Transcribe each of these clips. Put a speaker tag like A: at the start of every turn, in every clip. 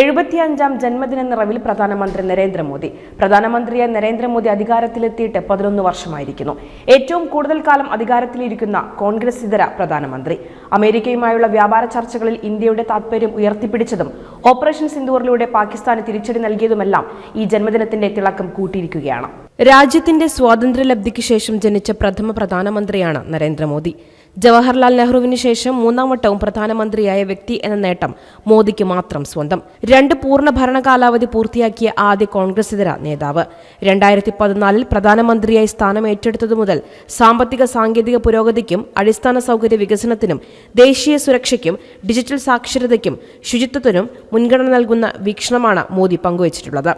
A: എഴുപത്തിയഞ്ചാം ജന്മദിന നിറവിൽ പ്രധാനമന്ത്രി നരേന്ദ്രമോദി. പ്രധാനമന്ത്രിയെ നരേന്ദ്രമോദി അധികാരത്തിലെത്തിയിട്ട് പതിനൊന്ന് വർഷമായിരിക്കുന്നു. ഏറ്റവും കൂടുതൽ കാലം അധികാരത്തിലിരിക്കുന്ന കോൺഗ്രസ് ഇതര പ്രധാനമന്ത്രി. അമേരിക്കയുമായുള്ള വ്യാപാര ചർച്ചകളിൽ ഇന്ത്യയുടെ താത്പര്യം ഉയർത്തിപ്പിടിച്ചതും ഓപ്പറേഷൻ സിന്ദൂറിലൂടെ പാകിസ്ഥാന് തിരിച്ചടി നൽകിയതുമെല്ലാം ഈ ജന്മദിനത്തിന്റെ തിളക്കം കൂട്ടിയിരിക്കുകയാണ്. രാജ്യത്തിന്റെ സ്വാതന്ത്ര്യലബ്ധിക്ക് ശേഷം ജനിച്ച പ്രഥമ പ്രധാനമന്ത്രിയാണ് നരേന്ദ്രമോദി. ജവഹർലാൽ നെഹ്റുവിന് ശേഷം മൂന്നാം വട്ടവും പ്രധാനമന്ത്രിയായ വ്യക്തി എന്ന നേട്ടം മോദിക്ക് മാത്രം സ്വന്തം. രണ്ട് പൂർണ ഭരണകാലാവധി പൂർത്തിയാക്കിയ ആദ്യ കോൺഗ്രസ് ഇതര നേതാവ്. രണ്ടായിരത്തി പതിനാലിൽ പ്രധാനമന്ത്രിയായി സ്ഥാനം ഏറ്റെടുത്തതു മുതൽ സാമ്പത്തിക സാങ്കേതിക പുരോഗതിക്കും അടിസ്ഥാന സൗകര്യ വികസനത്തിനും ദേശീയ സുരക്ഷയ്ക്കും ഡിജിറ്റൽ സാക്ഷരതയ്ക്കും ശുചിത്വത്തിനും മുൻഗണന നൽകുന്ന വീക്ഷണമാണ് മോദി പങ്കുവച്ചിട്ടുള്ളത്.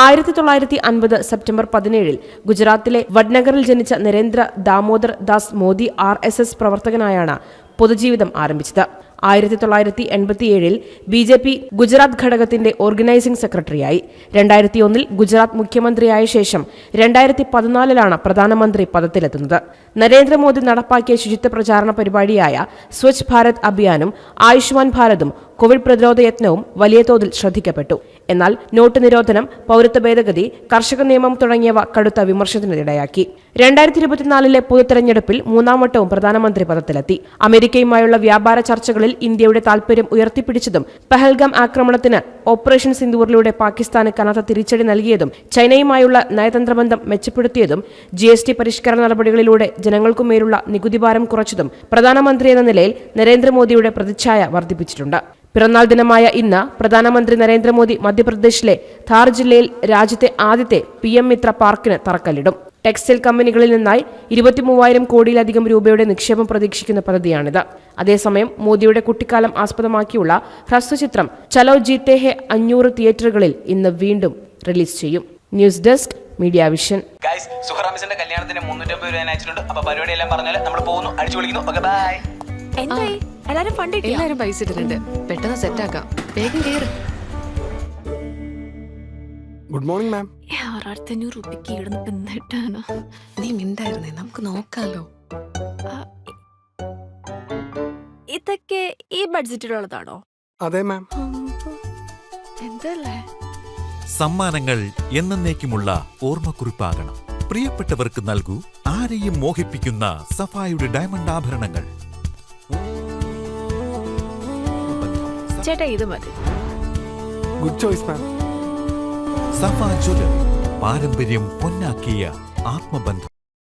A: ആയിരത്തി തൊള്ളായിരത്തി അൻപത് സെപ്റ്റംബർ പതിനേഴിൽ ഗുജറാത്തിലെ വഡ്നഗറിൽ ജനിച്ച Narendra Damodar Das Modi R S S പ്രവർത്തകനായാണ് പൊതുജീവിതം ആരംഭിച്ചത്. ആയിരത്തി തൊള്ളായിരത്തി എൺപത്തിയേഴിൽ ബി ജെ പി ഗുജറാത്ത് ഘടകത്തിന്റെ ഓർഗനൈസിംഗ് സെക്രട്ടറിയായി. രണ്ടായിരത്തി ഒന്നിൽ ഗുജറാത്ത് മുഖ്യമന്ത്രിയായ ശേഷം രണ്ടായിരത്തി പതിനാലിലാണ് പ്രധാനമന്ത്രി പദത്തിലെത്തുന്നത്. നരേന്ദ്രമോദി നടപ്പാക്കിയ ശുചിത്വ പ്രചാരണ പരിപാടിയായ സ്വച്ഛ് ഭാരത് അഭിയാനും ആയുഷ്മാൻ ഭാരതും കോവിഡ് പ്രതിരോധ യത്നവും വലിയ തോതിൽ ശ്രദ്ധിക്കപ്പെട്ടു. എന്നാൽ നോട്ട് നിരോധനം പൗരത്വ ഭേദഗതി കർഷക നിയമം തുടങ്ങിയവ കടുത്ത വിമർശനത്തിനിടയാക്കി. രണ്ടായിരത്തി ഇരുപത്തിനാലിലെ പൊതുതെരഞ്ഞെടുപ്പിൽ മൂന്നാം വട്ടവും പ്രധാനമന്ത്രി പദത്തിലെത്തി. അമേരിക്കയുമായുള്ള വ്യാപാര ചർച്ചകളിൽ ഇന്ത്യയുടെ താൽപര്യം ഉയർത്തിപ്പിടിച്ചതും പഹൽഗാം ആക്രമണത്തിന് ഓപ്പറേഷൻ സിന്ദൂറിലൂടെ പാകിസ്ഥാന് കനത്ത തിരിച്ചടി നൽകിയതും ചൈനയുമായുള്ള നയതന്ത്ര ബന്ധം മെച്ചപ്പെടുത്തിയതും ജി എസ് ടി പരിഷ്കരണ നടപടികളിലൂടെ ജനങ്ങൾക്കുമേലുള്ള നികുതി ഭാരം കുറച്ചതും പ്രധാനമന്ത്രി എന്ന നിലയിൽ നരേന്ദ്രമോദിയുടെ പ്രതിച്ഛായ വർദ്ധിപ്പിച്ചിട്ടുണ്ട്. പിറന്നാൾ ദിനമായ ഇന്ന് പ്രധാനമന്ത്രി നരേന്ദ്രമോദി മധ്യപ്രദേശിലെ ധാർ ജില്ലയിൽ രാജ്യത്തെ ആദ്യത്തെ പി എം മിത്ര പാർക്കിന് തറക്കല്ലിടും. ടെക്സ്റ്റൈൽ കമ്പനികളിൽ നിന്നായി ഇരുപത്തിമൂവായിരം കോടിയിലധികം രൂപയുടെ നിക്ഷേപം പ്രതീക്ഷിക്കുന്ന പദ്ധതിയാണിത്. അതേസമയം മോദിയുടെ കുട്ടിക്കാലം ആസ്പദമാക്കിയുള്ള ഹ്രസ്വചിത്രം ചലോ ജീത്തെ ഹെ അഞ്ഞൂറ് തിയേറ്ററുകളിൽ ഇന്ന് വീണ്ടും റിലീസ് ചെയ്യും. News desk media vision.
B: Guys സുഹറാമിസിന്റെ കല്യാണത്തിന് മുന്നൂറ്റമ്പത് രൂപ അയച്ചിട്ടുണ്ട്. അപ്പൊ പരിപാടി എല്ലാം പറഞ്ഞാൽ നമ്മൾ പോകുന്നു. അടിച്ചു വിളിക്കുന്നു ബൈ
C: എന്തായി? എല്ലാരും ഫണ്ട്
D: എല്ലാരും പൈസ ഇട്ടിട്ടുണ്ട്. പെട്ടെന്ന് സെറ്റ് ആക്കാം. വേഗം കേറ്.
E: ഗുഡ് മോർണിംഗ് മാം
C: ആറായിരത്തഞ്ഞൂറ് രൂപയ്ക്ക് ഇടുന്ന എന്നിട്ടാണ്
D: നീ മിണ്ടായിരുന്നേ. നമുക്ക് നോക്കാലോ.
C: ഇതൊക്കെ ഈ ബഡ്ജറ്റിലുള്ളതാണോ?
E: അതെ മാം
C: എന്തല്ലേ?
F: സമ്മാനങ്ങൾ എന്നേക്കുമുള്ള ഓർമ്മക്കുറിപ്പാകണം. പ്രിയപ്പെട്ടവർക്ക് നൽകൂ ആരെയും മോഹിപ്പിക്കുന്ന സഫായുടെ ഡയമണ്ട് ആഭരണങ്ങൾ.
C: ചേട്ടാ ഇത് മതി.
E: Good choice ma'am
F: Safa jewellery പാരമ്പര്യം പൊന്നാക്കിയ ആത്മബന്ധം.